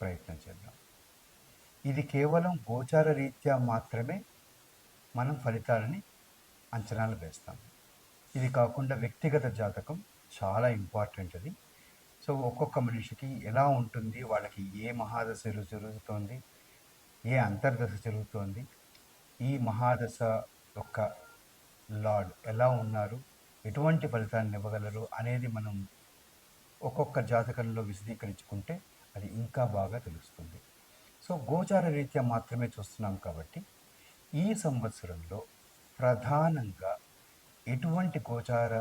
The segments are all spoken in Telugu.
ప్రయత్నం చేద్దాం. ఇది కేవలం గోచార రీత్యా మాత్రమే మనం ఫలితాలని అంచనాలు వేస్తాం. ఇది కాకుండా వ్యక్తిగత జాతకం చాలా ఇంపార్టెంట్ అది. సో ఒక్కొక్క మనిషికి ఎలా ఉంటుంది వాళ్ళకి ఏ మహాదశ జరుగుతోంది ఏ అంతర్దశ జరుగుతోంది ఈ మహాదశ యొక్క లార్డ్ ఎలా ఉన్నారు ఎటువంటి ఫలితాన్ని ఇవ్వగలరు అనేది మనం ఒక్కొక్క జాతకంలో విశదీకరించుకుంటే అది ఇంకా బాగా తెలుస్తుంది. సో గోచార రీత్యా మాత్రమే చూస్తున్నాం కాబట్టి ఈ సంవత్సరంలో ప్రధానంగా ఎటువంటి గోచార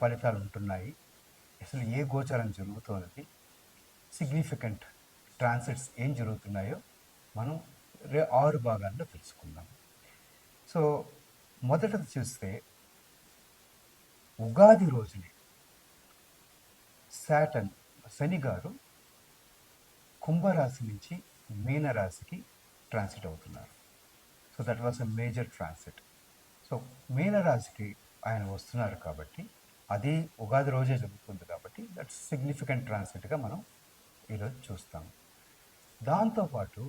ఫలితాలు ఉంటున్నాయి? అసలు ఏ గోచారం జరుగుతున్నది? సిగ్నిఫికెంట్ ట్రాన్సిట్స్ ఏం జరుగుతున్నాయో మనం రే ఆరు భాగాల్లో తెలుసుకుందాం. సో మొదటది చూస్తే ఉగాది రోజునే శాటన్ శని గారు కుంభరాశి నుంచి మీనరాశికి ట్రాన్సిట్ అవుతున్నారు. So that was a major transit so మీనరాశికి ఆయన వస్తున్నారు కాబట్టి అది ఉగాది రోజే జరుగుతుంది కాబట్టి దట్ సిగ్నిఫికెంట్ ట్రాన్సిట్గా మనం ఈరోజు చూస్తాము దాంతోపాటు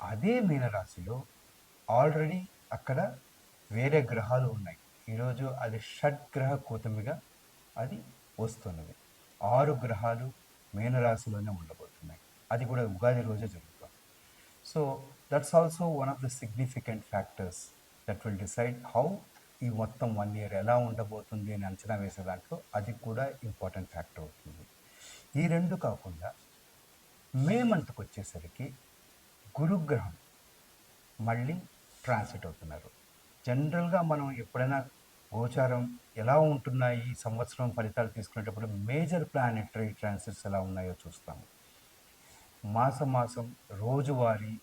అదే మీనరాశిలో ఆల్రెడీ అక్కడ వేరే గ్రహాలు ఉన్నాయి. ఈరోజు అది షడ్గ్రహ కూతమిగా అది వస్తున్నది. ఆరు గ్రహాలు మీనరాశిలోనే ఉండబోతున్నాయి. అది కూడా ఉగాది రోజే జరుగుతుంది. So that's also one of the significant factors that will decide how ఈ మొత్తం వన్ ఇయర్ ఎలా ఉండబోతుంది అని అంచనా వేసే దాంట్లో అది కూడా ఇంపార్టెంట్ ఫ్యాక్టర్ అవుతుంది. ఈ రెండు కాకుండా మే మంత్కి వచ్చేసరికి గురుగ్రహం మళ్ళీ ట్రాన్సిట్ అవుతున్నారు. జనరల్గా మనం ఎప్పుడైనా గోచారం ఎలా ఉంటున్నాయి? ఈ సంవత్సరం ఫలితాలు తీసుకునేటప్పుడు మేజర్ ప్లానెటరీ ట్రాన్సిట్స్ ఎలా ఉన్నాయో చూస్తాము. మాసం మాసం రోజువారీ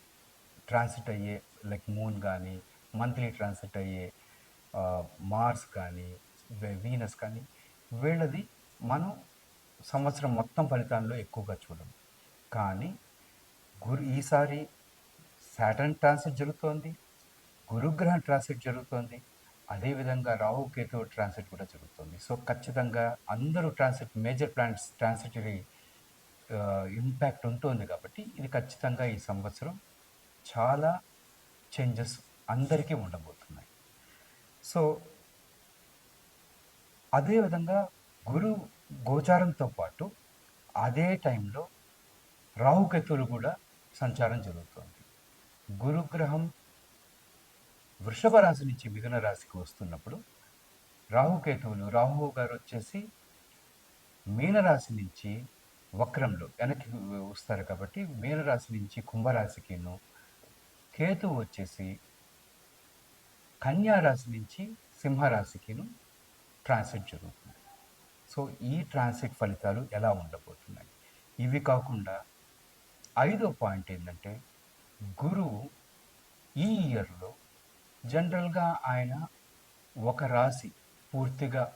ట్రాన్సిట్ అయ్యే లైక్ మూన్ కానీ మంత్లీ ట్రాన్సిట్ అయ్యే మార్స్ కానీ వీనస్ కానీ వీళ్ళది మనం సంవత్సరం మొత్తం ఫలితాల్లో ఎక్కువగా చూడం కానీ గురు ఈసారి సాటర్న్ ట్రాన్సిట్ జరుగుతోంది గురుగ్రహం ట్రాన్సిట్ జరుగుతోంది అదేవిధంగా రాహు కేతు ట్రాన్సిట్ కూడా జరుగుతుంది. సో ఖచ్చితంగా అందరూ transit major planets transitory impact ఉంటుంది కాబట్టి ఇది ఖచ్చితంగా ఈ సంవత్సరం చాలా చేంజెస్ అందరికీ ఉండబోతున్నాయి. సో అదేవిధంగా గురు గోచారంతో పాటు అదే టైంలో రాహుకేతువులు కూడా సంచారం జరుగుతుంది. గురుగ్రహం వృషభ రాశి నుంచి మిథున రాశికి వస్తున్నప్పుడు రాహుకేతువులు రాహు గారు వచ్చేసి మీనరాశి నుంచి వక్రంలో వెనక్కి వస్తారు కాబట్టి మీనరాశి నుంచి కుంభరాశికిను కేతువు వచ్చేసి కన్యా రాశి నుంచి సింహరాశికిను ట్రాన్సిట్ జరుగుతుంది. సో ఈ ట్రాన్సిట్ ఫలితాలు ఎలా ఉండబోతున్నాయి? ఇవి కాకుండా ఐదో పాయింట్ ఏంటంటే గురువు ఈ ఇయర్లో జనరల్గా ఆయన ఒక రాశి పూర్తిగా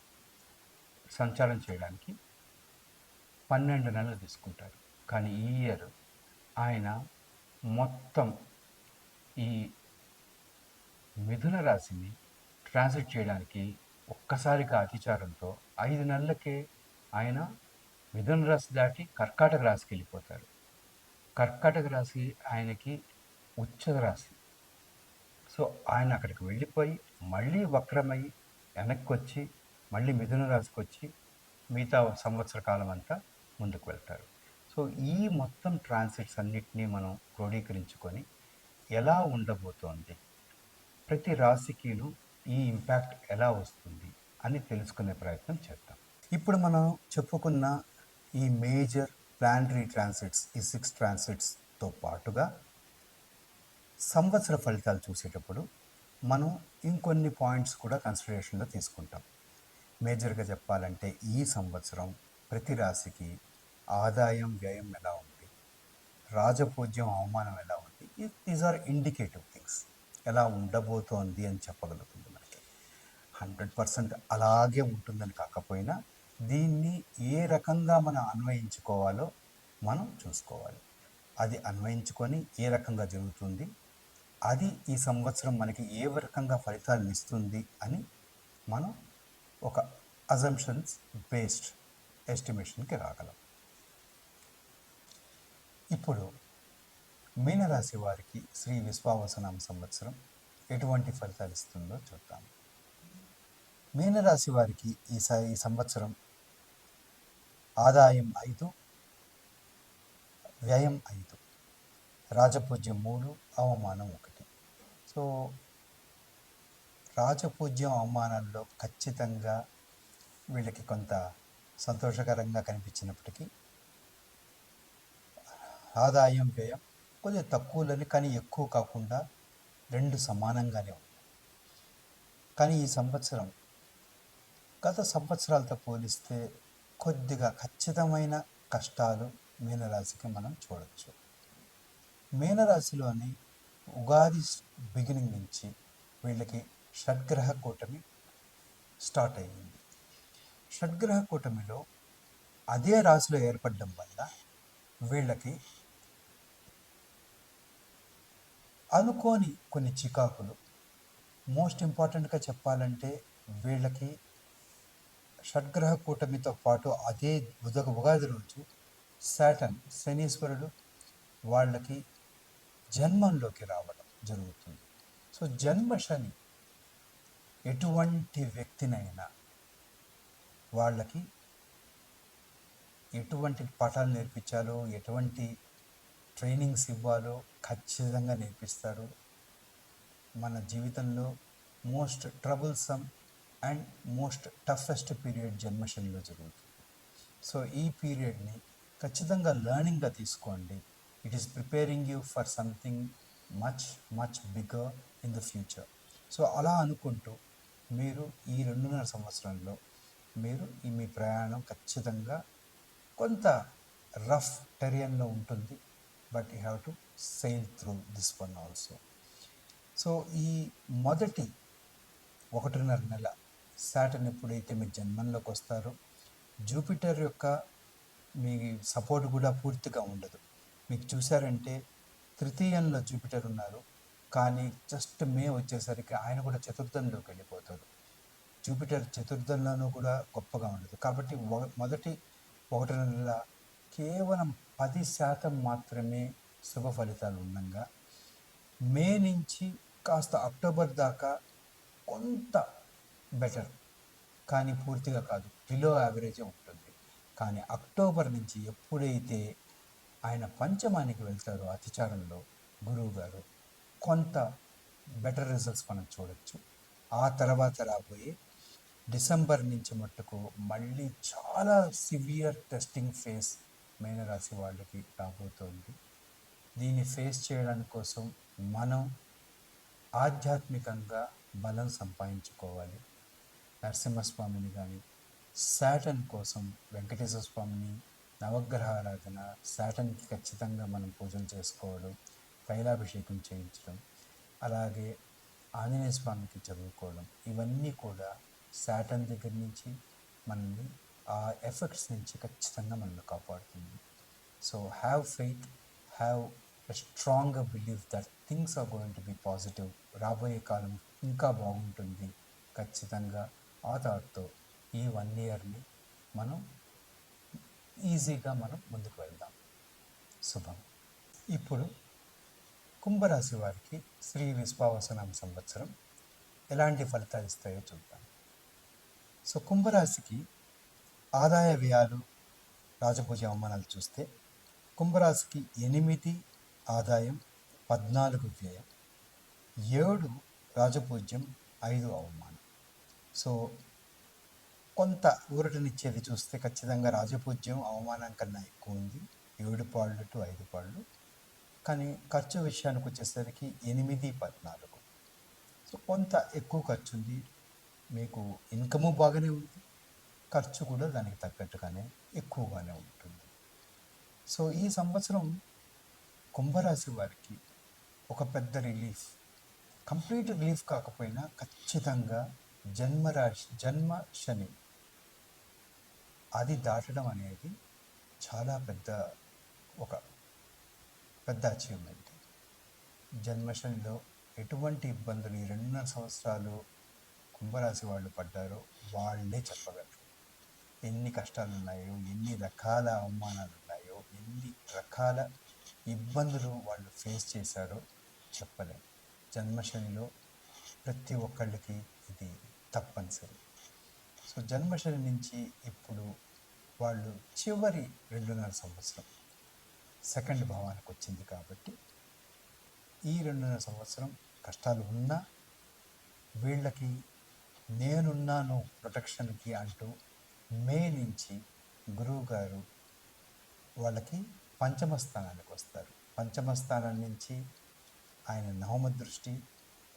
సంచారం చేయడానికి పన్నెండు నెలలు తీసుకుంటారు. కానీ ఈ ఇయర్ ఆయన మొత్తం ఈ మిథున రాశిని ట్రాన్సిట్ చేయడానికి ఒక్కసారిగా అతిచారంతో ఐదు నెలలకే ఆయన మిథున రాశి దాటి కర్కాటక రాశికి వెళ్ళిపోతారు. కర్కాటక రాశి ఆయనకి ఉచ్చ రాశి. సో ఆయన అక్కడికి వెళ్ళిపోయి మళ్ళీ వక్రమై వెనక్కి వచ్చి మళ్ళీ మిథున రాశికి వచ్చి మిగతా సంవత్సర కాలం అంతా ముందుకు వెళ్తారు. సో ఈ మొత్తం ట్రాన్సిట్స్ అన్నిటినీ మనం క్రోడీకరించుకొని ఎలా ఉండబోతోంది? ప్రతి రాశికిను ఈ ఇంపాక్ట్ ఎలా వస్తుంది అని తెలుసుకునే ప్రయత్నం చేద్దాం. ఇప్పుడు మనం చెప్పుకున్న ఈ మేజర్ ప్లానటరీ ట్రాన్సిట్స్ ఈ సిక్స్ ట్రాన్సిట్స్తో పాటుగా సంవత్సర ఫలితాలు చూసేటప్పుడు మనం ఇంకొన్ని పాయింట్స్ కూడా కన్సిడరేషన్లో తీసుకుంటాం. మేజర్గా చెప్పాలంటే ఈ సంవత్సరం ప్రతి రాశికి ఆదాయం వ్యయం ఎలా ఉంది? రాజపూజ్యం అవమానం ఎలా ఉంది? దీస్ ఆర్ ఇండికేటివ్ థింగ్స్ ఎలా ఉండబోతోంది అని చెప్పగలుగుతుంది మనకి. హండ్రెడ్ పర్సెంట్ అలాగే ఉంటుందని కాకపోయినా దీన్ని ఏ రకంగా మనం అన్వయించుకోవాలో మనం చూసుకోవాలి. అది అన్వయించుకొని ఏ రకంగా జరుగుతుంది? అది ఈ సంవత్సరం మనకి ఏ రకంగా ఫలితాలను ఇస్తుంది అని మనం ఒక అజంప్షన్స్ బేస్డ్ ఎస్టిమేషన్కి రాగలం. ఇప్పుడు మీనరాశి వారికి శ్రీ విశ్వావసనామ సంవత్సరం ఎటువంటి ఫలితాలు ఇస్తుందో చూద్దాం. మీనరాశి వారికి ఈ స ఈ సంవత్సరం ఆదాయం ఐదు వ్యయం ఐదు రాజపూజ్యం మూడు అవమానం ఒకటి సో రాజపూజ్యం అవమానంలో ఖచ్చితంగా వీళ్ళకి కొంత సంతోషకరంగా కనిపించినప్పటికీ ఆదాయం వ్యయం కొద్దిగా తక్కువలని కానీ ఎక్కువ కాకుండా రెండు సమానంగానే ఉంది. కానీ ఈ సంవత్సరం గత సంవత్సరాలతో పోలిస్తే కొద్దిగా ఖచ్చితమైన కష్టాలు మీనరాశికి మనం చూడవచ్చు మీనరాశిలోని ఉగాది బిగినింగ్ నుంచి వీళ్ళకి షడ్గ్రహ కూటమి స్టార్ట్ అయ్యింది. షడ్గ్రహ కూటమిలో అదే రాశిలో ఏర్పడడం వల్ల వీళ్ళకి అనుకోని కొన్ని చికాకులు. మోస్ట్ ఇంపార్టెంట్గా చెప్పాలంటే వీళ్ళకి షడ్గ్రహ కూటమితో పాటు అదే ఉదగ ఉగాది రోజు శాటన్ శనీశ్వరుడు వాళ్ళకి జన్మంలోకి రావడం జరుగుతుంది. సో జన్మ శని ఎటువంటి వ్యక్తినైనా వాళ్ళకి ఎటువంటి పాఠాలు నేర్పించాలో ఎటువంటి ట్రైనింగ్స్ ఇవ్వాలో ఖచ్చితంగా నేర్పిస్తారు. మన జీవితంలో most troublesome and most toughest period జన్మశనిలో జరుగుతుంది. సో ఈ పీరియడ్ని ఖచ్చితంగా లర్నింగ్గా తీసుకోండి. It is preparing you for something much much bigger in the future so అలా అనుకుంటూ మీరు ఈ రెండున్నర సంవత్సరంలో మీరు ఈ మీ ప్రయాణం ఖచ్చితంగా కొంత రఫ్ టెరియన్లో ఉంటుంది. But you have to sail through this one also so ఈ మొదటి ఒకటిన్నర నెల సాటర్న్ ఎప్పుడైతే మీ జన్మంలోకి వస్తారో జూపిటర్ యొక్క మీ సపోర్ట్ కూడా పూర్తిగా ఉండదు. మీకు చూసారంటే తృతీయంలో జూపిటర్ ఉన్నారు. కానీ జస్ట్ మే వచ్చేసరికి ఆయన కూడా చతుర్థంలోకి వెళ్ళిపోతారు జూపిటర్ చతుర్థంలోనూ కూడా గొప్పగా ఉండదు. కాబట్టి మొదటి ఒకటి నెల కేవలం పది శాతం మాత్రమే శుభ ఫలితాలు ఉండగా మే నుంచి కాస్త అక్టోబర్ దాకా కొంత బెటర్. కానీ పూర్తిగా కాదు బిలో యావరేజే ఉంటుంది. కానీ అక్టోబర్ నుంచి ఎప్పుడైతే ఆయన పంచమానికి వెళ్తారు అతిచారంలో గురువు గారు. కొంత బెటర్ రిజల్ట్స్ మనం చూడొచ్చు. ఆ తర్వాత రాబోయే డిసెంబర్ నుంచి మట్టుకు మళ్ళీ చాలా సివియర్ టెస్టింగ్ ఫేస్ మీనరాశి వాళ్ళకి రాబోతోంది. దీన్ని ఫేస్ చేయడానికి కోసం మనం ఆధ్యాత్మికంగా బలం సంపాదించుకోవాలి. నరసింహస్వామిని కానీ శాటన్ కోసం వెంకటేశ్వర స్వామిని నవగ్రహ ఆరాధన శాటన్కి ఖచ్చితంగా మనం పూజలు చేసుకోవడం తైలాభిషేకం చేయించడం అలాగే ఆంజనేయ స్వామికి చదువుకోవడం ఇవన్నీ కూడా శాటన్ దగ్గర నుంచి మనల్ని ఆ ఎఫెక్ట్స్ నుంచి ఖచ్చితంగా మనల్ని కాపాడుతుంది. So have faith have a strong believe that things are going to be positive రాబోయే కాలం ఇంకా బాగుంటుంది. ఖచ్చితంగా ఆ థాట్తో ఈ వన్ ఇయర్ని మనం ఈజీగా మనం ముందుకు వెళ్దాం. శుభం. ఇప్పుడు కుంభరాశి వారికి శ్రీ విశ్వావసనామ సంవత్సరం ఎలాంటి ఫలితాలు ఇస్తాయో చూద్దాం. సో కుంభరాశికి ఆదాయ వ్యయాలు రాజపూజ అవమానాలు చూస్తే కుంభరాశికి ఎనిమిది ఆదాయం పద్నాలుగు వ్యయం ఏడు రాజపూజ్యం ఐదు అవమానం. సో కొంత ఊరటనిచ్చేది చూస్తే ఖచ్చితంగా రాజపూజ్యం అవమానం కన్నా ఎక్కువ ఉంది ఏడు పాళ్ళు టు ఐదు పాళ్ళు. కానీ ఖర్చు విషయానికి వచ్చేసరికి ఎనిమిది పద్నాలుగు. సో కొంత ఎక్కువ ఖర్చు ఉంది మీకు ఇన్కము బాగానే ఉంది. ఖర్చు కూడా దానికి తగ్గట్టుగానే ఎక్కువగానే ఉంటుంది. సో ఈ సంవత్సరం కుంభరాశి వారికి ఒక పెద్ద రిలీఫ్ కంప్లీట్ రిలీఫ్ కాకపోయినా ఖచ్చితంగా జన్మరాశి జన్మ శని అది దాటడం అనేది చాలా పెద్ద ఒక పెద్ద అచీవ్మెంట్ జన్మశనిలో ఎటువంటి ఇబ్బందులు ఈ రెండున్నర సంవత్సరాలు కుంభరాశి వాళ్ళు పడ్డారో వాళ్ళే చెప్పగలరు. ఎన్ని కష్టాలు ఉన్నాయో ఎన్ని రకాల అవమానాలు ఉన్నాయో ఎన్ని రకాల ఇబ్బందులు వాళ్ళు ఫేస్ చేశారో చెప్పలేము జన్మశనిలో ప్రతి ఒక్కళ్ళకి ఇది తప్పనిసరి. సో జన్మశని నుంచి ఇప్పుడు వాళ్ళు చివరి రెండున్నర సంవత్సరం సెకండ్ భావానికి వచ్చింది కాబట్టి ఈ రెండున్నర సంవత్సరం కష్టాలు ఉన్నా వీళ్ళకి నేనున్నాను ప్రొటెక్షన్కి అంటూ మే నుంచి గురువు గారు వాళ్ళకి పంచమ స్థానానికి వస్తారు. పంచమ స్థానం నుంచి ఆయన నవమ దృష్టి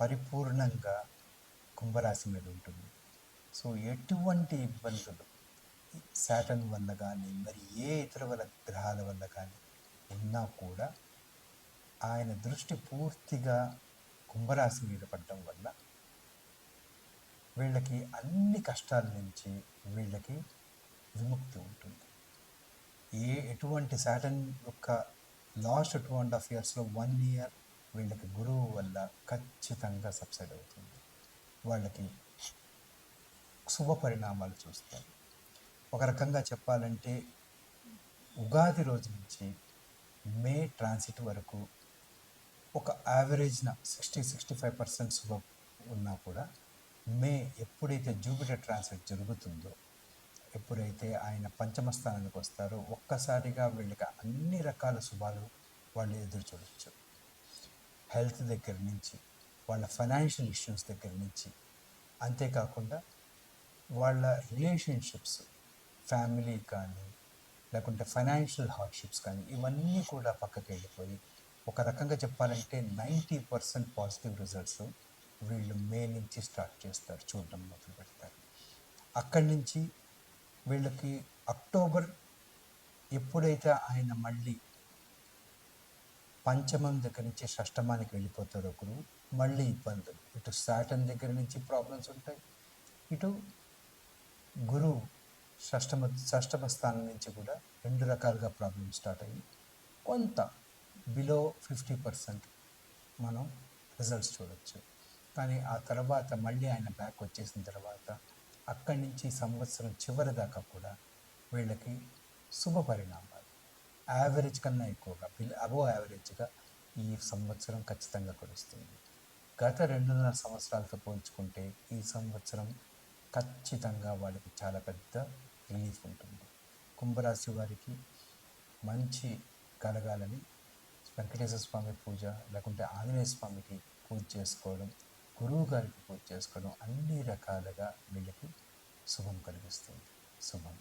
పరిపూర్ణంగా కుంభరాశి మీద ఉంటుంది. సో ఎటువంటి ఇబ్బందులు? శాటన్ వల్ల కానీ మరి ఏ ఇతర వల్ల గ్రహాల వల్ల కానీ ఉన్నా కూడా ఆయన దృష్టి పూర్తిగా కుంభరాశి మీద పడడం వల్ల వీళ్ళకి అన్ని కష్టాల నుంచి వీళ్ళకి విముక్తి ఉంటుంది. ఏ ఎటువంటి శాటన్ యొక్క లాస్ట్ టూ అండ్ హాఫ్ ఇయర్స్లో వన్ ఇయర్ వీళ్ళకి గురువు వల్ల ఖచ్చితంగా సబ్సైడ్ అవుతుంది. వాళ్ళకి శుభ పరిణామాలు చూస్తారు. ఒక రకంగా చెప్పాలంటే ఉగాది రోజు నుంచి మే ట్రాన్సిట్ వరకు ఒక యావరేజ్న సిక్స్టీ సిక్స్టీ ఫైవ్ పర్సెంట్ శుభ ఉన్నా కూడా మే ఎప్పుడైతే జూపిటర్ ట్రాన్సిట్ జరుగుతుందో ఎప్పుడైతే ఆయన పంచమ స్థానానికి వస్తారో ఒక్కసారిగా వీళ్ళకి అన్ని రకాల శుభాలు వాళ్ళు ఎదురు చూడవచ్చు హెల్త్ దగ్గర నుంచి వాళ్ళ ఫైనాన్షియల్ ఇష్యూస్ దగ్గర నుంచి. అంతేకాకుండా వాళ్ళ రిలేషన్షిప్స్ ఫ్యామిలీ కానీ లేకుంటే ఫైనాన్షియల్ హార్డ్షిప్స్ కానీ ఇవన్నీ కూడా పక్కకి వెళ్ళిపోయి ఒక రకంగా చెప్పాలంటే నైంటీ పర్సెంట్ పాజిటివ్ రిజల్ట్స్ వీళ్ళు మే నుంచి స్టార్ట్ చేస్తారు చూడడం మొదలు పెడతారు. అక్కడి నుంచి వీళ్ళకి అక్టోబర్ ఎప్పుడైతే ఆయన మళ్ళీ పంచమం దగ్గర నుంచి షష్టమానికి వెళ్ళిపోతారు ఒకరు మళ్ళీ ఇబ్బందులు. ఇటు సాటన్ దగ్గర నుంచి ప్రాబ్లమ్స్ ఉంటాయి ఇటు గురువు షష్టమ షష్టమ స్థానం నుంచి కూడా రెండు రకాలుగా ప్రాబ్లం స్టార్ట్ అయ్యి కొంత బిలో ఫిఫ్టీ పర్సెంట్ మనం రిజల్ట్స్ చూడవచ్చు కానీ ఆ తర్వాత మళ్ళీ ఆయన బ్యాక్ వచ్చేసిన తర్వాత అక్కడి నుంచి సంవత్సరం చివరి దాకా కూడా వీళ్ళకి శుభ పరిణామాలు. యావరేజ్ కన్నా ఎక్కువగా బిల్ అబో యావరేజ్గా ఈ సంవత్సరం ఖచ్చితంగా కురుస్తుంది గత రెండున్నర సంవత్సరాలతో పోల్చుకుంటే ఈ సంవత్సరం ఖచ్చితంగా వాళ్ళకి చాలా పెద్ద రిలీఫ్ ఉంటుంది. కుంభరాశి వారికి మంచి కలగాలని వెంకటేశ్వర స్వామి పూజ లేకుంటే ఆంజనేయ స్వామికి పూజ చేసుకోవడం గురువు గారికి పూజ చేసుకోవడం అన్ని రకాలుగా వీళ్ళకి శుభం కలిగిస్తుంది. శుభం.